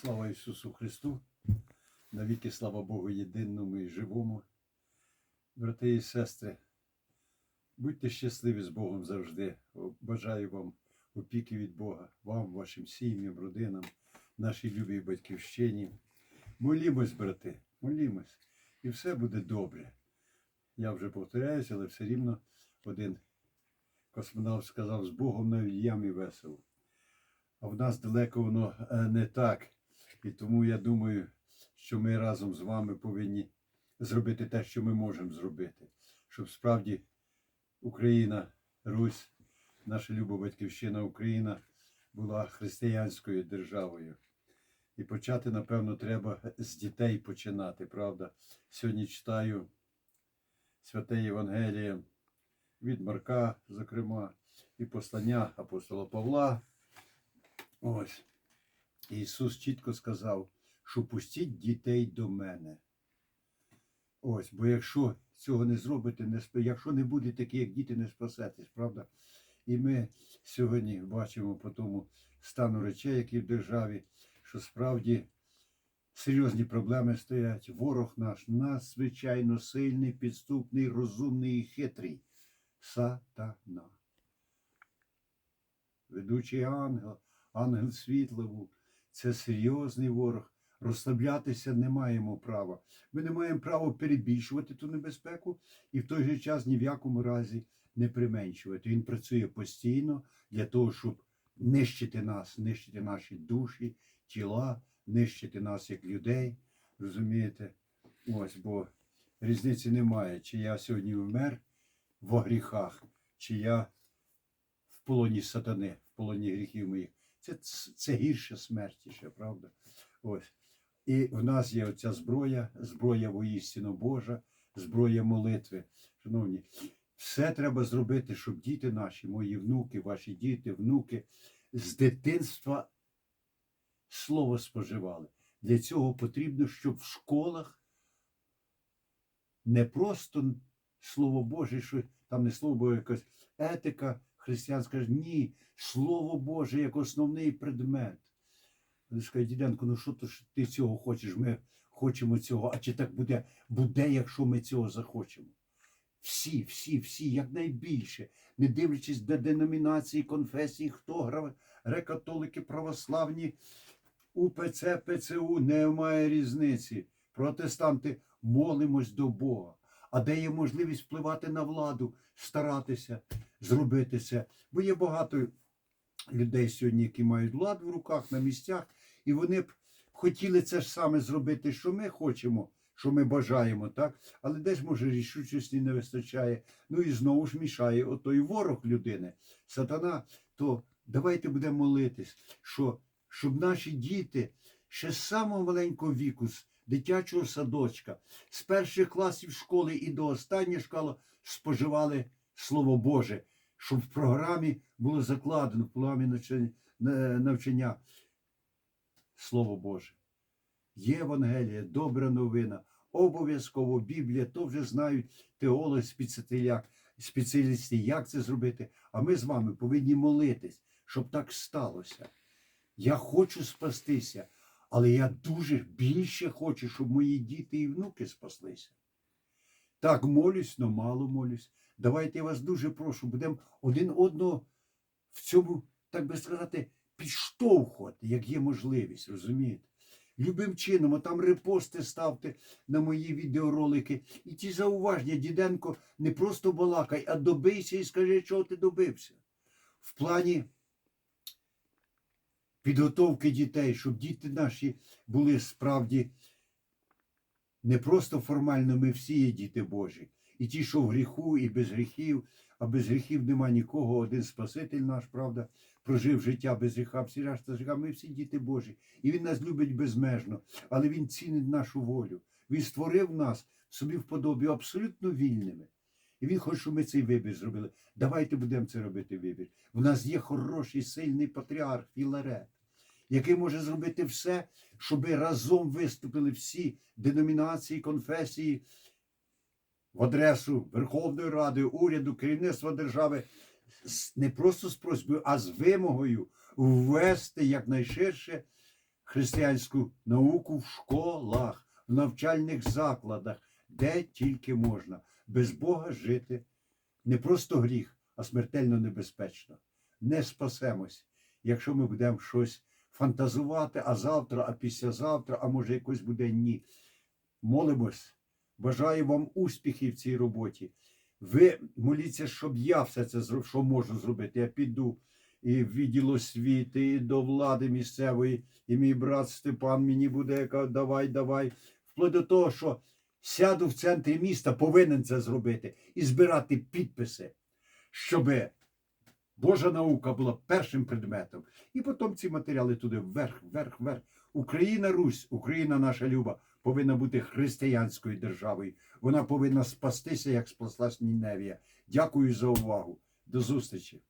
Слава Ісусу Христу! Навіки слава Богу єдиному і живому. Брати і сестри, будьте щасливі з Богом завжди. Бажаю вам опіки від Бога, вам, вашим сім'ям, родинам, нашій любій батьківщині. Молімось, брати, молімось, і все буде добре. Я вже повторяюся, але все рівно один космонавт сказав з Богом на ямі весело. А в нас далеко воно е, не так. І тому я думаю, що ми разом з вами повинні зробити те, що ми можемо зробити, щоб справді Україна, Русь, наша люба батьківщина Україна була християнською державою. І почати, напевно, треба з дітей починати, правда? Сьогодні читаю святе Євангеліє від Марка, зокрема, і послання апостола Павла. Ось. Ісус чітко сказав, що пустіть дітей до мене. Ось, бо якщо цього не зробите, не сп... якщо не буде такі, як діти, не спасетесь, правда? І ми сьогодні бачимо по тому стану речей, які в державі, що справді серйозні проблеми стоять. Ворог наш надзвичайно сильний, підступний, розумний і хитрий. Сатана. Ведучий ангел, ангел світла був. Це серйозний ворог. Розслаблятися не маємо права. Ми не маємо права перебільшувати ту небезпеку і в той же час ні в якому разі не применшувати. Він працює постійно для того, щоб нищити нас, нищити наші душі, тіла, нищити нас як людей. Розумієте? Ось, бо різниці немає, чи я сьогодні вмер во гріхах, чи я в полоні сатани, в полоні гріхів моїх. Це, це гірше смерті ще, правда? Ось. І в нас є оця зброя, зброя воістину Божа, зброя молитви. Шановні, все треба зробити, щоб діти наші, мої внуки, ваші діти, внуки з дитинства слово споживали. Для цього потрібно, щоб в школах не просто слово Боже, що там не слово Боже, якась етика християнська. Ні, слово Боже як основний предмет. Вони скажуть, Діденко, ну що ти цього хочеш? Ми хочемо цього. А чи так буде, буде, якщо ми цього захочемо? Всі, всі, всі, якнайбільше, не дивлячись до деномінації, конфесії, хто греко-католики, православні, УПЦ, ПЦУ, немає різниці. Протестанти молимось до Бога. А де є можливість впливати на владу, старатися зробити це. Бо є багато людей сьогодні, які мають владу в руках на місцях, і вони б хотіли це ж саме зробити, що ми хочемо, що ми бажаємо, так? Але десь, може, рішучості не вистачає. Ну і знову ж мішає отой ворог людини, сатана. То давайте будемо молитись, що, щоб наші діти ще з самого маленького віку, дитячого садочка, з перших класів школи і до останньої школи споживали Слово Боже, щоб в програмі було закладено, в програмі навчання, Слово Боже. Євангелія, добра новина, обов'язково Біблія, то вже знають теологи, спеціалісти, як це зробити. А ми з вами повинні молитись, щоб так сталося. Я хочу спастися, але я дуже більше хочу, щоб мої діти і внуки спаслися. Так, молюсь, но мало молюсь. Давайте я вас дуже прошу, будемо один одного в цьому, так би сказати, підштовхувати, як є можливість, розумієте? Любим чином, а там репости ставте на мої відеоролики. І ті зауваження, Діденко, не просто балакай, а добийся і скажи, чого ти добився. В плані підготовки дітей, щоб діти наші були справді не просто формально ми всі є діти Божі. І ті, що в гріху, і без гріхів, а без гріхів нема нікого, один Спаситель наш, правда, прожив життя без гріха, всі решта гріха. Ми всі діти Божі. І Він нас любить безмежно, але Він цінить нашу волю. Він створив нас собі в подобі абсолютно вільними. І він хоче, щоб ми цей вибір зробили. Давайте будемо це робити вибір. У нас є хороший, сильний патріарх Філарет, який може зробити все, щоб разом виступили всі деномінації, конфесії в адресу Верховної Ради, уряду, керівництва держави не просто з просьбою, а з вимогою ввести якнайширше християнську науку в школах, в навчальних закладах, де тільки можна. Без Бога жити не просто гріх, а смертельно небезпечно. Не спасемось, якщо ми будемо щось фантазувати, а завтра, а післязавтра, а може якось буде ні. Молимось. Бажаю вам успіхів в цій роботі. Ви моліться, щоб я все це зробив, що можу зробити. Я піду і в відділ освіти, і до влади місцевої, і мій брат Степан мені буде казати, давай, давай. Вплоть до того, що сяду в центрі міста, повинен це зробити і збирати підписи, щоб Божа наука була першим предметом. І потім ці матеріали туди вверх, вверх, вверх. Україна Русь, Україна наша люба, повинна бути християнською державою. Вона повинна спастися, як спаслась Ніневія. Дякую за увагу. До зустрічі.